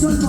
mucho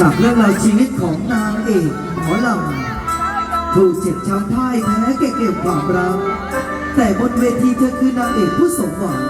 จากเรื่องราวชีวิตของนางเอกหมอลำถูกเจ็บช้ำพ่ายแพ้แก่เก็บความรักแต่บนเวทีเธอคือนางเอกผู้สมหวัง